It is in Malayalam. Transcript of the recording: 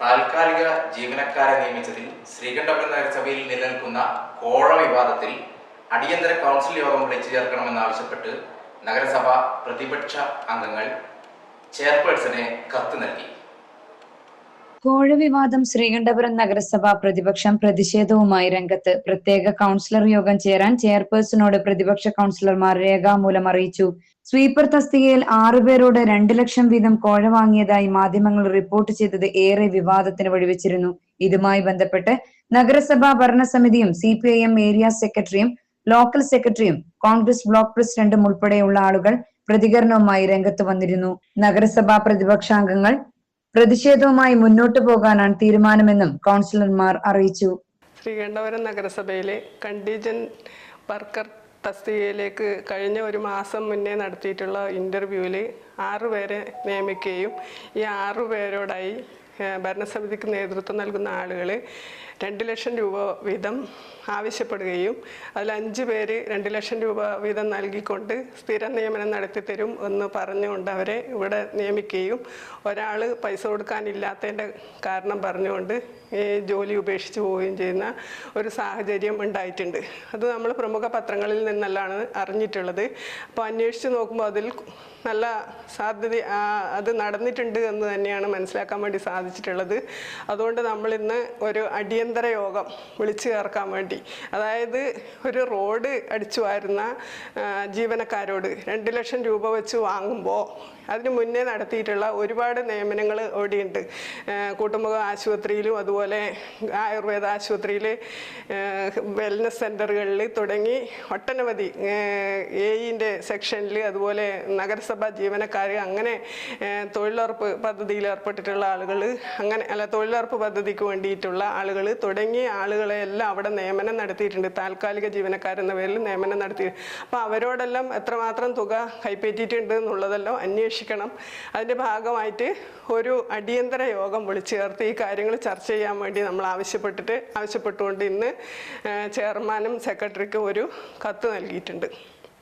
താൽക്കാലിക ജീവനക്കാരെ നിയമിച്ചതിൽ ശ്രീകണ്ഠപുരം നഗരസഭയിൽ നിലനിൽക്കുന്ന കോഴ വിവാദത്തിൽ അടിയന്തര കൗൺസിൽ യോഗം വിളിച്ചു ചേർക്കണമെന്നാവശ്യപ്പെട്ട് നഗരസഭ പ്രതിപക്ഷ അംഗങ്ങൾ ചെയർപേഴ്സണെ കത്ത് നൽകി. കോഴ വിവാദം ശ്രീകണ്ഠപുരം നഗരസഭ പ്രതിപക്ഷം പ്രതിഷേധവുമായി രംഗത്ത് പ്രത്യേക കൗൺസിലർ യോഗം ചേരാൻ ചെയർപേഴ്സണോട് പ്രതിപക്ഷ കൗൺസിലർമാർ രേഖാമൂലം അറിയിച്ചു. സ്വീപ്പർ തസ്തികയിൽ ആറുപേരോട് രണ്ടു ലക്ഷം വീതം കോഴ വാങ്ങിയതായി മാധ്യമങ്ങൾ റിപ്പോർട്ട് ചെയ്തത് ഏറെ വിവാദത്തിന് വഴിവെച്ചിരുന്നു. ഇതുമായി ബന്ധപ്പെട്ട് നഗരസഭാ ഭരണസമിതിയും C P I M area സെക്രട്ടറിയും ലോക്കൽ സെക്രട്ടറിയും കോൺഗ്രസ് ബ്ലോക്ക് പ്രസിഡന്റും ഉൾപ്പെടെയുള്ള ആളുകൾ പ്രതികരണവുമായി രംഗത്ത് വന്നിരുന്നു. നഗരസഭാ പ്രതിപക്ഷാംഗങ്ങൾ പ്രതിഷേധവുമായി മുന്നോട്ടു പോകാനാണ് തീരുമാനമെന്നും കൗൺസിലർമാർ അറിയിച്ചു. ശ്രീകണ്ഠപുരം നഗരസഭയിലെ കണ്ടീജൻ വർക്കർ തസ്തികയിലേക്ക് കഴിഞ്ഞ ഒരു മാസം മുന്നേ നടത്തിയിട്ടുള്ള ഇന്റർവ്യൂവിൽ ആറുപേരെ നിയമിക്കുകയും ഈ ആറു പേരോടായി ഏഹ്, ഭരണസമിതിക്ക് നേതൃത്വം നൽകുന്ന ആളുകൾ രണ്ട് ലക്ഷം രൂപ വീതം ആവശ്യപ്പെടുകയും അതിൽ അഞ്ച് പേര് രണ്ട് ലക്ഷം രൂപ വീതം നൽകിക്കൊണ്ട് സ്ഥിര നിയമനം നടത്തി തരും എന്ന് പറഞ്ഞുകൊണ്ട് അവരെ ഇവിടെ നിയമിക്കുകയും ഒരാൾ പൈസ കൊടുക്കാനില്ലാത്തതിന്റെ കാരണം പറഞ്ഞുകൊണ്ട് ഈ ജോലി ഉപേക്ഷിച്ച് പോവുകയും ചെയ്യുന്ന ഒരു സാഹചര്യം ഉണ്ടായിട്ടുണ്ട്. അത് നമ്മൾ പ്രമുഖ പത്രങ്ങളിൽ നിന്നെല്ലാം അറിഞ്ഞിട്ടുള്ളത്. അപ്പോൾ അന്വേഷിച്ച് നോക്കുമ്പോൾ അതിൽ നല്ല സാധ്യത അത് നടന്നിട്ടുണ്ട് എന്ന് തന്നെയാണ് മനസ്സിലാക്കാൻ വേണ്ടി സാധിച്ചിട്ടുള്ളത്. അതുകൊണ്ട് നമ്മൾ ഇന്ന് ഒരു അടിയന്തര യോഗം വിളിച്ചു ചേർക്കാൻ വേണ്ടി. അതായത് ഒരു റോഡ് അടിച്ചു വാരുന്ന ജീവനക്കാരോട് രണ്ട് ലക്ഷം രൂപ വെച്ച് വാങ്ങുമ്പോൾ അതിന് മുന്നേ നടത്തിയിട്ടുള്ള ഒരുപാട് നിയമനങ്ങൾ ഇവിടെയുണ്ട് ആ, കൂട്ടുമുഖ ആശുപത്രിയിലും അതുപോലെ ആയുർവേദ ആശുപത്രിയിൽ വെൽനസ് സെന്ററുകളിൽ തുടങ്ങി ഒട്ടനവധി എയിന്റെ സെക്ഷനിൽ അതുപോലെ നഗരസഭാ ജീവനക്കാർ അങ്ങനെ തൊഴിലുറപ്പ് പദ്ധതിയിൽ ഏർപ്പെട്ടിട്ടുള്ള ആളുകൾ അങ്ങനെ അല്ല തൊഴിലുറപ്പ് പദ്ധതിക്ക് വേണ്ടിയിട്ടുള്ള ആളുകൾ തുടങ്ങിയ ആളുകളെ എല്ലാം അവിടെ നിയമനം നടത്തിയിട്ടുണ്ട്. താൽക്കാലിക ജീവനക്കാരെന്ന പേരിൽ നിയമനം നടത്തി. അപ്പോൾ അവരോടെല്ലാം എത്രമാത്രം തുക കൈപ്പറ്റിയിട്ടുണ്ട് എന്നുള്ളതെല്ലാം അന്വേഷിക്കണം. അതിന്റെ ഭാഗമായിട്ട് ഒരു അടിയന്തര യോഗം വിളിച്ചു ചേർത്ത് ഈ കാര്യങ്ങൾ ചർച്ച ചെയ്യാൻ വേണ്ടി നമ്മൾ ആവശ്യപ്പെട്ടിട്ട് ആവശ്യപ്പെട്ടുകൊണ്ട് ഇന്ന് ചെയർമാനും സെക്രട്ടറിക്കും ഒരു കത്ത് നൽകിയിട്ടുണ്ട്.